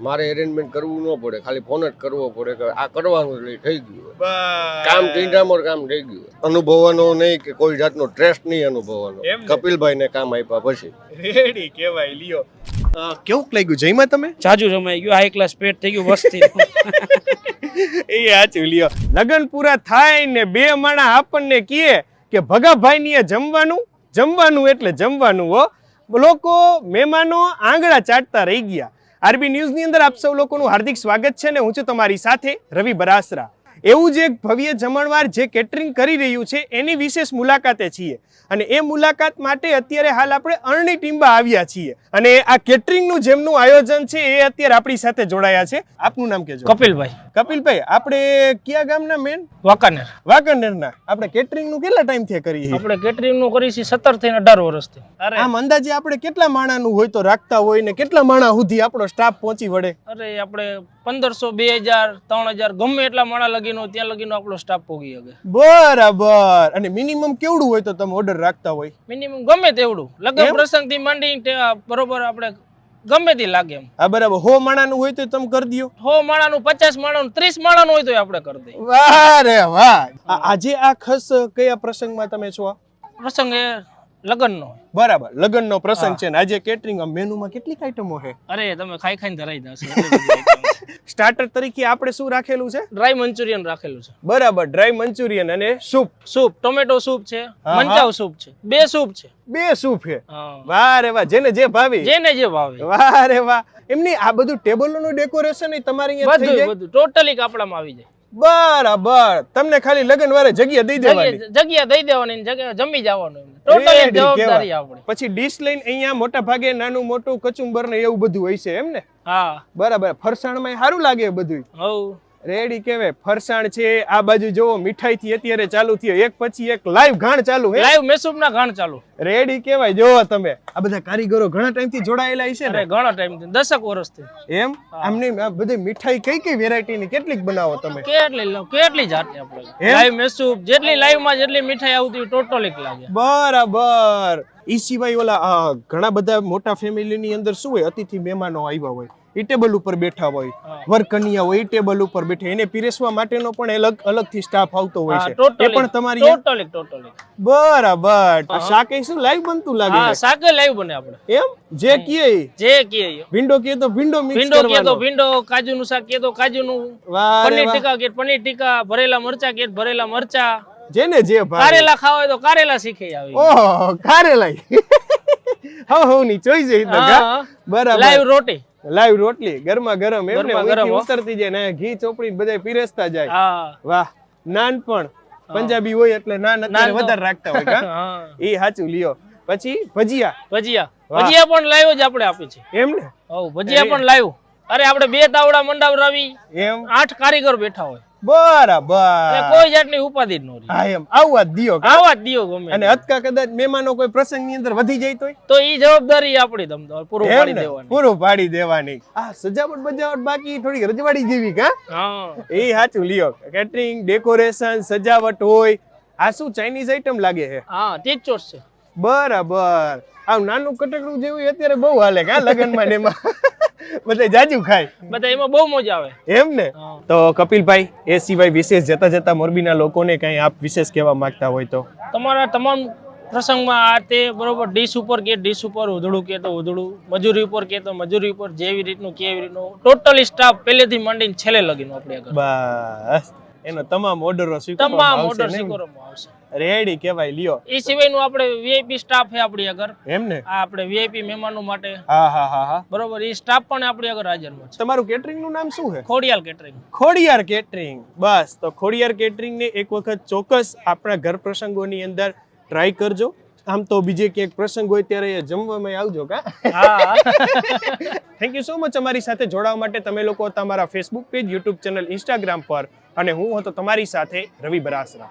મારે એરેન્જમેન્ટ કરવું ન પડે. ખાલી ફોન જ કરવો પડે કે આ કરવાનું એટલે થઈ ગયું કામ ટીંડામાં કામ થઈ ગયું અનુભવવાનો નહીં કે કોઈ જાતનો ટ્રેસ્ટ નહીં અનુભવવાનો. કપિલભાઈને કામ આપ્યા પછી. રેડી કેવાય લ્યો. કેવું લાગ્યું? જયમાં તમે? જાજુ જમાઈ ગયું. હાઈ ક્લાસ પેટ થઈ ગયું વસ્તી એ સાચું લ્યો. લગન પૂરા થાય ને બે માણા આપણને કહે કે ભગાભાઈ ની જમવાનું જમવાનું એટલે જમવાનું હો. લોકો મહેમાનો આંગળા ચાટતા રહી ગયા. આરબી ન્યૂઝની અંદર આપ સૌ લોકોનું હાર્દિક સ્વાગત છે ને હું છું તમારી સાથે રવિ બરાસરા. એવું જ એક ભવ્ય જમણવાર જે કેટરિંગ કરી રહ્યું છે એની વિશેષ મુલાકાતે છીએ. અને એ મુલાકાત માટે અત્યારે હાલ આપણે અરણી ટીમ્બા આવ્યા છીએ. અને આ કેટરિંગનું જેમનું આયોજન છે એ અત્યારે આપણી સાથે જોડાયા છે. આપનું નામ કેજો કપિલભાઈ. કપિલભાઈ આપણે કયા ગામના મેન વાંકાનેર. વાંકાનેરના. આપણે કેટરિંગનું કેટલા ટાઈમથી કરીએ આપણે કેટરિંગનું કરી છે સત્તરથી અઢાર વર્ષથી. અરે. આમ અંદાજે આપણે કેટલા માણાનું હોય તો રાખતા હોય ને કેટલા માણા સુધી આપણો સ્ટાફ પહોંચી વળે? અરે આપણે પંદરસો બે હજાર ત્રણ હજાર ગમે એટલા માણા લગીનો ત્યાં લગીનો આપણો સ્ટાફ પોગી શકે. બરાબર. અને મિનિમમ કેવડું હોય તો તમે ઓર્ડર રાખતા હોય? મિનિમમ ગમે તેવડું. લગ્ન એમ? પ્રસંગથી માંડી બરોબર આપણે ગમે તે લાગે એમ. હા બરાબર. હો માણાનું હોય તો તમે કરી દો હો માણાનું પચાસ માણાનું ત્રીસ માણાનું હોય તો આપણે કરી દઈએ. વાહ રે વાહ. આજે આ ખસ કયા પ્રસંગમાં તમે છો? પ્રસંગ એ લગ્નનો. બરાબર લગ્નનો પ્રસંગ છે ને આજે કેટરિંગ મેનુમાં કેટલીક આઈટમો છે? અરે તમે ખાઈ ખાઈને ધરાઈ જશે સ્ટાર્ટર તરીકે આપણે શું રાખેલું છે? ડ્રાય મંચુરિયન રાખેલું છે. બરાબર ડ્રાય મંચુરિયન અને સૂપ સૂપ ટોમેટો સૂપ છે. મંચાવ સૂપ છે બે સૂપ છે. બે સૂપ છે. વાહ રે વાહ જેને જે ભાવે. જેને જે ભાવે. વાહ રે વાહ. એમની આ બધું ટેબલોનું ડેકોરેશન તમારી અહીંયા થઈ જાય? બધું ટોટલી કાપડામાં આવી જાય. બરાબર. તમને ખાલી લગન વારે જગ્યા દઈ દેવાની. જગ્યા દઈ દેવાની જગ્યા જમી જવાનું ટોટલી જવાબદારી આપણી. પછી ડીશ લઈને અહીંયા મોટા ભાગે નાનું મોટું કચુંબર ને એવું બધું હોય છે એમ ને? હા. બરાબર. ફરસાણમાં સારું લાગે બધું હવ રેડી કેવે? ફરસાણ છે આ બાજુ જોવો મીઠાઈ થી અત્યારે ચાલુ થયો. એક પછી એક લાઈવ ઘાણ ચાલુ હે? લાઈવ મેસૂબ ના ઘાણ ચાલુ. રેડી કેવાય જોવો તમે. આ બધા કારીગરો ઘણા ટાઈમથી જોડાયેલા છે ને? ઘણા ટાઈમથી દસક વર્ષથી. એમ? આમને આ બધી મીઠાઈ કઈ કઈ વેરાયટી ની કેટલીક બનાવો તમે? કેટલી લ- કેટલી જાતની આપણે? લાઈવ મેસૂબ જેટલી લાઈવમાં જેટલી મીઠાઈ આવતી ટોટલ એક લાગે. બરાબર. ઈ સિવાય ઓલા ઘણા બધા મોટા ફેમિલી ની અંદર શું હોય? અતિથિ મહેમાનો આવ્યા હોય. ઈ ટેબલ ઉપર બેઠા હોય. વર્કનિયા હોય ઈ ટેબલ ઉપર બેઠે. એને પીરસવા માટેનો પણ અલગ અલગથી સ્ટાફ આવતો હોય છે. એ પણ તમારી ટોટલી ટોટલી બરાબર. શાક એ શું લાઈવ બનતું લાગે હા શાક લાઈવ બને આપણે. એમ? જે કીએ. જે કીએ. ભીંડો કીએ તો વિન્ડો મિક્સ વિન્ડો કીએ તો વિન્ડો કાજુ નું શાક કીએ તો કાજુ નું પનીર ટીકા કે પનીર ટીકા ભરેલા મરચા કે ભરેલા મરચા. જેને જે ભાવે. કારેલા ખાવા હોય તો કારેલા શીખી આવી. ઓહો કારેલા. હા હો ની ચોઈ જઈ તો બરાબર. લાઈવ રોટી. લાઈવ રોટલી ગરમા ગરમ એમને ગરમ, ઉતરતી જાય ને ઘી ચોપડી બધા પીરસતા જાય. વાહ નાન પણ. પંજાબી હોય એટલે નાન અત્યારે વધારે રાખતા હોય એ સાચું લ્યો. પછી ભજીયા. ભજીયા. ભજીયા પણ લાઈવ જ આપણે આપે છે. એમ ને? ભજીયા પણ લાઈવ. અરે આપણે બે તાવડા મંડાવરાવી એમ? આઠ કારીગર બેઠા હોય. બરાબર. એટલે કોઈ જાતની ઉપાધિ જ ન રહી. હા એમ. આવવા જ દિયો આવવા જ દિયો ગમે અને અતકા કદાચ મહેમાનો કોઈ પ્રસંગની અંદર વધી જાય તોય? તો ઈ જવાબદારી આપણી તમ તો પૂરું પાડી દેવાની. પૂરું પાડી દેવાની. આ સજાવટ બજાવટ બાકી થોડી રજવાડી જેવી કા હા? એ સાચું લ્યો. કેટરિંગ ડેકોરેશન સજાવટ હોય. આ શું ચાઇનીઝ આઈટમ લાગે છે? હા જ છે. બરાબર. આમ નાનું કટકડું જેવું અત્યારે બહુ હાલે કા લગનમાં ને એમાં? બધા જાજુ ખાય. બધા એમાં બહુ મજા આવે. એમ ને? તો કપિલભાઈ એ સિવાય વિશેષ જતા જતા મોરબીના લોકોને કઈ આપ વિશેષ કહેવા માંગતા હોય તો? તમારા તમામ પ્રસંગમાં આ તે બરોબર ડીશ ઉપર કે ડીશ ઉપર ઉધડું કે તો ઉધડું મજૂરી ઉપર કે તો મજૂરી ઉપર જેવી રીતનું કેવી રીતનું. ટોટલી સ્ટાફ પહેલેથી માંડીને છેલ્લે લગીનું આપણે બસ. એનો તમામ ઓર્ડરો તમામ ઓર્ડર સ્વીકારવામાં આવશે. રેડી કહેવાય લ્યો. એ સિવાયનું આપણે વીઆઈપી સ્ટાફ છે આપણી આગળ. એમ ને? આ આપણે વીઆઈપી મહેમાનો માટે. હા હા હા હા. બરોબર એ સ્ટાફ પણ આપણી આગળ હાજરમાં છે. તમારું કેટરિંગનું નામ શું છે? ખોડિયાર કેટરિંગ ખોડિયાર કેટરિંગ બસ તો ખોડિયાર કેટરિંગ ને એક વખત ચોક્કસ આપણા ઘર પ્રસંગોની અંદર ટ્રાય કરજો. આમ તો બીજે ક્યાંક પ્રસંગ હોય ત્યારે જમવામાં આવજો કા? થેન્ક યુ સો મચ અમારી સાથે જોડાવા માટે. તમે લોકો તમારા Facebook page YouTube channel Instagram પર. અને હું હતો તમારી સાથે રવિ બરાસરા.